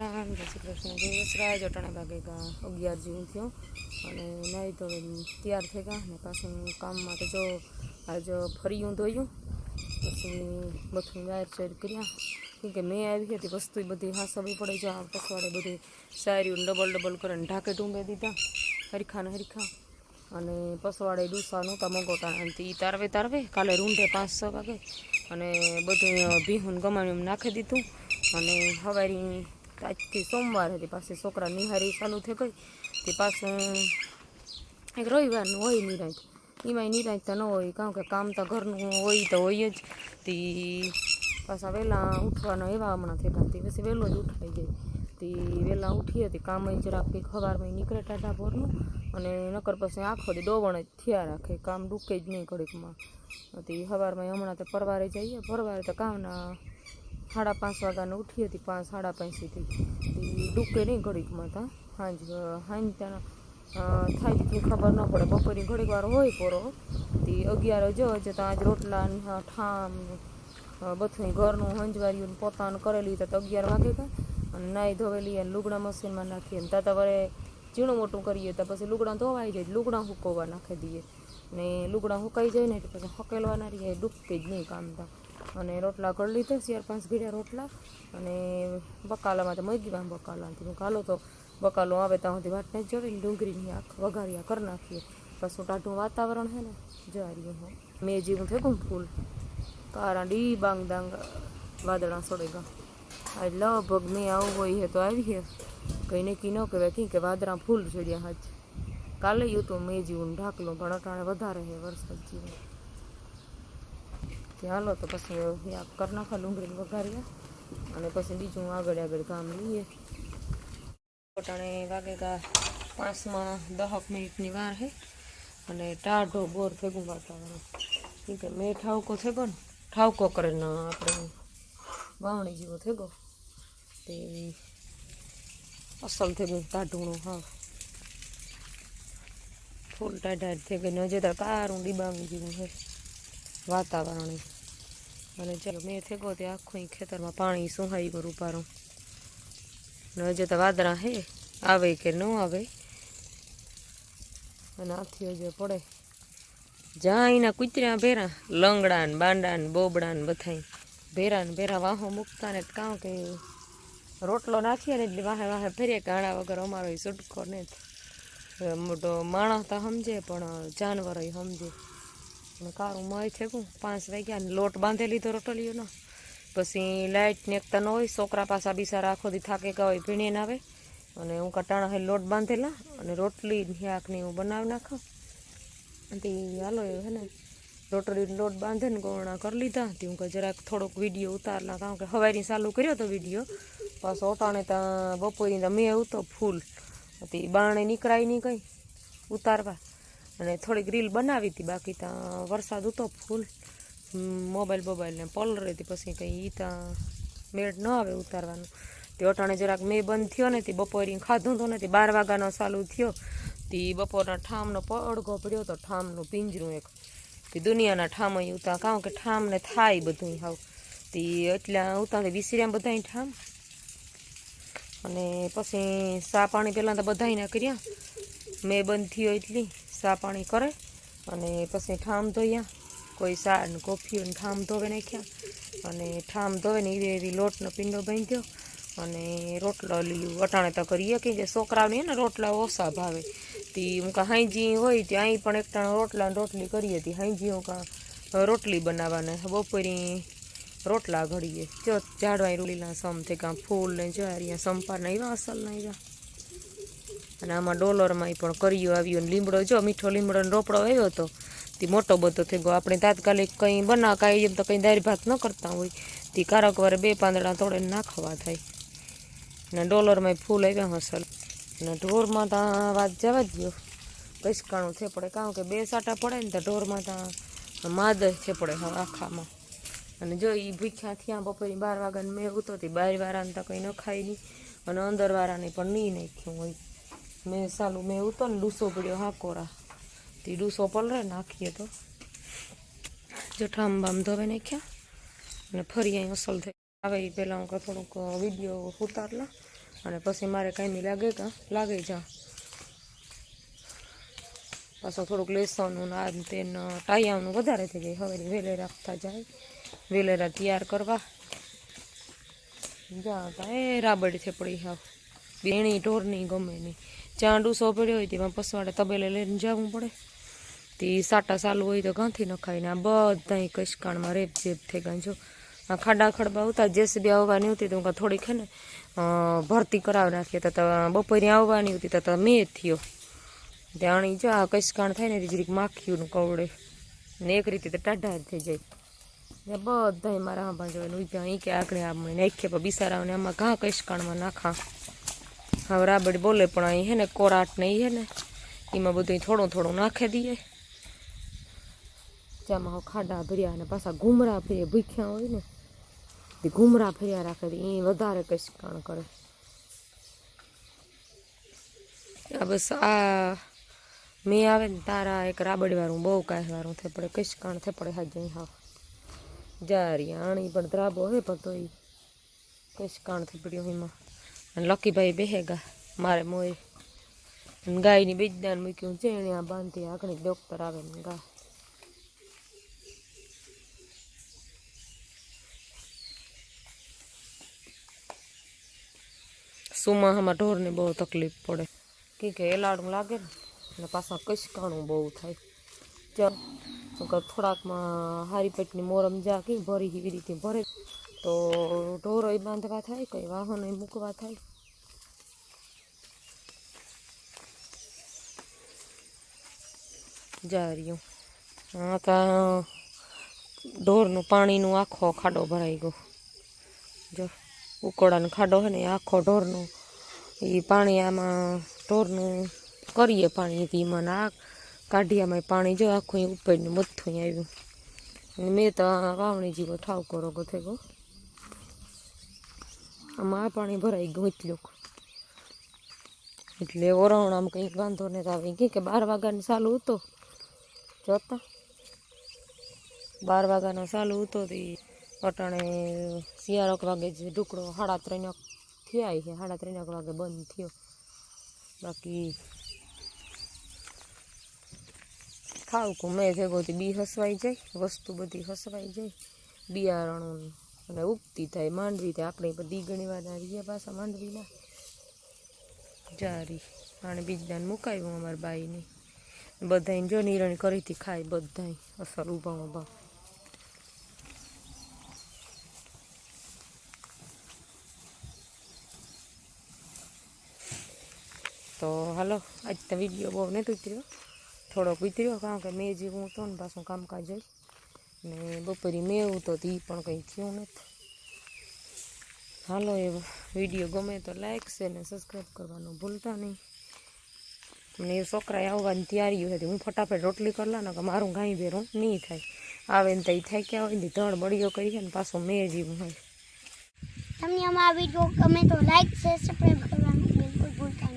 જય શ્રી કૃષ્ણ જય વસરાજ અટાણે વાગે ગા અગિયાર જેવું થયો અને નાહી તો તૈયાર થઈ ગયા અને પાછું કામ માટે જો આજ ફર્યું ધોયું પછી બધું વાયર ચાર કર્યા કેમ કે મેં આવી હતી વસ્તુ બધી હાસવી પડે જો આ પસવાડે બધી સાર્યું ડબલ ડબલ કરીને ઢાકે ટૂંબે દીધા હરખા ને હરખા અને પસવાડે ડૂસા નહોતા મગોટા એ તારવે તારવે કાલે રૂંઢે પાંચ છ વાગે અને બધું ભીહું ગમાણ્યું નાખી દીધું. અને હવારી આજથી સોમવાર હતી, પાછી છોકરા નિહારી ચાલુ થઈ ગઈ. તે પાછું એક રવિવારનું હોય નિરાંત. એમાંય નિરાંત ન હોય, કારણ કે કામ તો ઘરનું હોય તો હોય જ. તે પાછા વહેલા ઉઠવાના એવા હમણાં ગયા તે પછી વહેલો જ ઉઠાઈ જાય તે વહેલા ઉઠી હતી, કામ જરાક કંઈક સવારમાં નીકળે ટાટા ભોરનું. અને નકર પછી આખો દી ડોવણ જ થયા રાખે, કામ ડૂકે જ નહીં ઘડીકમાં. તે સવારમાં હમણાં તો પરવારે જઈએ, પરવારે તો કામના સાડા પાંચ વાગ્યાને ઉઠી હતી, પાંચ, સાડા પાંચથી સુધી. ડૂકે નહીં ઘડીકમાં તા. હાંજ હાંજ ત્યાં થાય તો ખબર ન પડે. બપોરની ઘડીક વાર હોય પોરો. તે અગિયાર જ હજે તો આજ રોટલા ઠામ બધું ઘરનું હંજવાર્યું પોતાનું કરેલી તો અગિયાર વાગે ગયા અને નાહી ધોવેલી અને લુગડા મશીનમાં નાખીએ ને ત્યાં વરે ઝીણું મોટું કરીએ તો પછી લુગડા ધોવાઈ જાય, લુગડા હુકવવા નાખી દઈએ. ને લુગડા હુકાઈ જાય ને એટલે પછી હકેલવાના રહીએ ડૂબકે જ નહીં કામ તા. અને રોટલા ઘડ લીધા ચાર પાંચ ઘીડા રોટલા. અને બકાલામાં તો મગી વાં બકાલાથી હું કાલો તો બકાલો આવે ત્યાં સુધી વાટને જ જોવે ને ડુંગળીની આખ વઘારિયા કરી નાખીએ. પાછું ટાઢું વાતાવરણ છે ને જવાર્યું હું. મેં જેવું થયું ફૂલ. કારા ડી બાંગ, દાંગ, વાદળા સડેગા. આજ લગભગ મેં આવું હોય હે તો છે. કંઈ નક્કી ન કહેવાય કંઈ કે વાદળા ફૂલ ચડ્યા હાજ કાલે યુ તો મેં જેવું ઢાકલું ઘણા ટાણે વધારે છે વરસાદ જેવું કે હાલો તો પછી આ કરી નાખા ડુંગળી વઘારીએ અને પછી બીજું આગળ આગળ કામ લઈએ. પોટાણે વાગે ગા પાંચમાં દહક મિનિટની વાર છે અને ટાઢો બોર ભેગું વાતાવરણ. કેમ કે મેં ઠાવકો થયો ને ઠાવકો કરે ને આપણે વાવણી જેવો થયો તે અસલ થઈ ગયું ટાઢુંનું હા. ફૂલ ટાઢા થઈ ગઈ હજી તો કારું ડીબાંગ જેવું છે વાતાવરણ અને ચાલો મેં થેગો તે આખું ખેતરમાં પાણી સુહાઈ કરું પારું ને હજુ તો વાદળા હે, આવે કે ન આવે. અને આથી હજુ પડે. જ્યાં એના કૂતર્યા ભેરા, લંગડા ને બાંડા ને બોબડા ને બધાય. ભેરા ને ભેરા વાહો મૂકતા ને કાં કે રોટલો નાખીએ ને એટલે વાહે વાહે ફેરીએ કાણા વગર અમારો છૂટકો નથી મોટો માણસ તો સમજે પણ જાનવરો સમજે. કારું મય થયું પાંચ વાગ્યા ને લોટ બાંધે લીધો રોટલીઓનો પછી લાઇટ ને એકતા ન હોય, છોકરા પાછા બિસારા આખો દી થાકે ગયા હોય, ભીણી આવે. અને હું કટાણા હે લોટ બાંધેલા અને રોટલી ને હું બનાવી નાખું. તે હાલો હે ને, રોટલી લોટ બાંધે ને ગોળણા કરી લીધા. તે હું જરાક થોડોક વીડિયો ઉતારલા કારણ કે હવારી ચાલુ કર્યો તો વીડિયો. પાછો ઓટાણે ત્યાં બપોરી તો મેં ઉતો ફૂલ. તે બાણે નીકળાય નહીં કંઈ ઉતારવા. અને થોડીક રીલ બનાવી હતી બાકી ત્યાં વરસાદ હતો ફૂલ. મોબાઈલ બોબાઈલને પલરે હતી પછી કંઈ ઈ ત્યાં મેળ ન આવે ઉતારવાનું. તે અટાણે જરાક મેં બંધ થયો ને તે બપોરી ખાધું તો ને તે બાર વાગ્યાનો ચાલુ થયો. તે બપોરના ઠામનો પડઘો પડ્યો તો ઠામનું પિંજરું એક. તે દુનિયાના ઠામ અહીં ઉતા કાં કે ઠામને થાય બધું હાવ. તે એટલા ઉતા વિસર્યા બધા ઠામ. અને પછી સા પાણી પહેલાં તો બધાને કર્યા. મેં બંધ થયો એટલી. સા પાણી કરે અને પછી ઠામ ધોયા. કોઈ સા ને ઠામ ધોવે નાખ્યા. અને ઠામ ધોવે ને એવી એવી લોટનો પીંડો બાંધ્યો. અને રોટલો લીલું અટાણે તો કરીએ કે જે છોકરાઓને ને રોટલા ઓછા ભાવે. ત્યાં હું કાં હાંજી હોય ત્યાં અહીં પણ એકટાણ રોટલા રોટલી કરીએ હતી હાંજી હું કાં રોટલી બનાવવાને બપોરી રોટલા ઘડીએ. જો ઝાડવાય રૂલીના સમ થઈ કાં ફૂલ ને જ્વારિયા સંપારના એવા અસલના આવ્યા. અને આમાં ડોલરમાં પણ કર્યું આવ્યું ને લીમડો, જો મીઠો લીમડોનો રોપડો આવ્યો હતો, તે મોટો બધો થઈ ગયો. આપણે તાત્કાલિક કંઈ બના કાંઈ એમ તો કંઈ દારી ભાત ન કરતા હોય. તે કારકવારે બે પાંદડા તોડે નાખવા થાય. ને ડોલરમાં ફૂલ આવ્યા હસલ. અને ઢોરમાં ત્યાં વાત જવા જ ગયો કસકાણું છે પડે. કારણ કે બે સાટા પડે ને તો ઢોરમાં ત્યાં માદ છે પડે આખામાં. અને જો એ ભૂખ્યા થયા બપોરે બાર વાગ્યાને મેં ઉતરતી. બાર વાળાને તો કંઈ ન ખાય નહીં. અને અંદર વાળાને પણ નહીં નાખ્યું હોય. મેં સાલું, મેં ઉતો ને ડૂસો પડ્યો હાકોરા તે ડૂસો પલરે નાખીએ તો. જઠામ બામ ધોવે નાખ્યા અને ફરી અહીં અસલ થઈ. આવે એ પહેલાં હું થોડુંક વીડિયો ઉતારલા અને પછી મારે કાંઈ લાગે કાં? લાગે જા. પાછું થોડુંક લેસનનું આ ને તે ને ટાયાનું વધારે થઈ જાય. હવે વેલે રાખતા જાય. વેલેરા તૈયાર કરવા. જા, તા એ રાબડી છે પડી હાવ. બેણી ઢોરની ગમે નહીં. ચાંડુ સો પડ્યો હોય તેમાં પસવાડે તબેલે લઈને જવું પડે. તે સાટા ચાલુ હોય તો ગાંથી નખાય ને આ બધા કશકાણમાં રેપ જેપ થઈ ગયા જો આ ખાડા ખડબા આવતા જેસીબી આવવાની હતી તો હું થોડીક હે ને ભરતી કરાવી નાખીએ તો બપોરે આવવાની હતી તો મેં થયો. ત્યાં જો આ કશકાણ થાય ને તે રીતે માખીનું કવડે. ને એક રીતે તો ટાઢા થઈ જાય. ને બધા મારા ઊભા અહીં કે આકડે આમને નાખીએ પણ બિસારાઓને આમાં ઘા કશકાણમાં નાખા. હવે રાબડી બોલે પણ અહીં હે ને કોરાટ ને હે ને એમાં બધું થોડું થોડું નાખી દઈએ. તેમાં હવે ખાડા ભર્યા અને પાછા ઘૂમરા ફેરે ભૂખ્યા હોય ને તે ઘૂમરા ફેર્યા રાખે એ વધારે કશકાણ કરે. આ બસ આ મેં આવે ને તારા એક રાબડી વાળું બહુ કાંઈ વાળું થઈ પડે કશકાણ થઈ પડે હાજ અહીં હા જારી આણી પણ ધ્રાબો હે પણ તો કશકાણ થઈ પડ્યું એમાં. અને લકીભાઈ બેહેગા, મારે મોય. ગાયની બીજદાન મૂક્યું છે એને આ બાંધી આગળ ડોક્ટર આવે ને ગા. સુમાહામાં ઢોરને બહુ તકલીફ પડે. કે કે એલાડું લાગે ને, અને પાછા કશકાણું બહુ થાય. જ્યાં થોડાકમાં હારી પેટની મોરમ જા કઈ ભરી, એવી રીતે ભરે. તો ઢોરો બાંધવા થાય, કઈ વાહનો મૂકવા થાય. જા રહ્યું. હા તા ઢોરનું પાણીનું આખો ખાડો ભરાઈ ગયો. જો, ઉકોળાનો ખાડો છે ને આખો ઢોરનું, એ પાણી આમાં ઢોરનું કરીએ પાણી એમાં આ કાઢિયામાં પાણી જો આખું ઉપરનું મથું આવ્યું. મેં તો વાવણી જેવો ઠાવ કરો ગો થઈ ગયો આમાં પાણી ભરાઈ ગયું એટલું. એટલે ઓરવણામાં કંઈક વાંધો નહીં આવે ગઈ કે બાર વાગ્યાનું ચાલુ હતો. જોતા. બાર વાગ્યાનો ચાલુ હતો તે અટાણે શિયાળક વાગે જે ઢુકડો સાડા ત્રણક થયા છે. સાડા ત્રણક વાગે બંધ થયો. બાકી ખાવકું મેં ભેગો બી હસવાઈ જાય, વસ્તુ બધી હસવાઈ જાય. બિયારણું અને ઉગતી થાય, માંડવી થાય. આપણે બધી ઘણી વાર આવીએ પાછા માંડવીના. જારી. આને બીજદાન મુકાવ્યું અમારા બાઈને. બધાને જો નિરણ કરીથી ખાય બધાય. અસર ઊભા ઊભા. તો હાલો આજ તો વીડિયો બહુ નથી ઉતર્યો. થોડોક ઉતર્યો, કારણ કે મેં જે હું તો ને પાછું કામકાજ હોય. ને બપોરે મેવું તો એ પણ કંઈ થયું નથી. હાલો એવો વીડિયો ગમે તો લાઈક છે ને સબસ્ક્રાઈબ કરવાનું ભૂલતા નહીં. અને એ છોકરાએ આવવાની તૈયારી હતી, હું ફટાફટ રોટલી કરલા ને કે મારું ગાય ભેરું નહીં થાય. આવે ને તઈ થાય ક્યાં હોય ને ધડ બળીઓ કરીએ ને પાછો મેં જીવું હોય. તમને અમારા વીડિયો ગમે તો લાઈક છે સબસ્ક્રાઈબ કરવાનું બિલકુલ ભૂલતા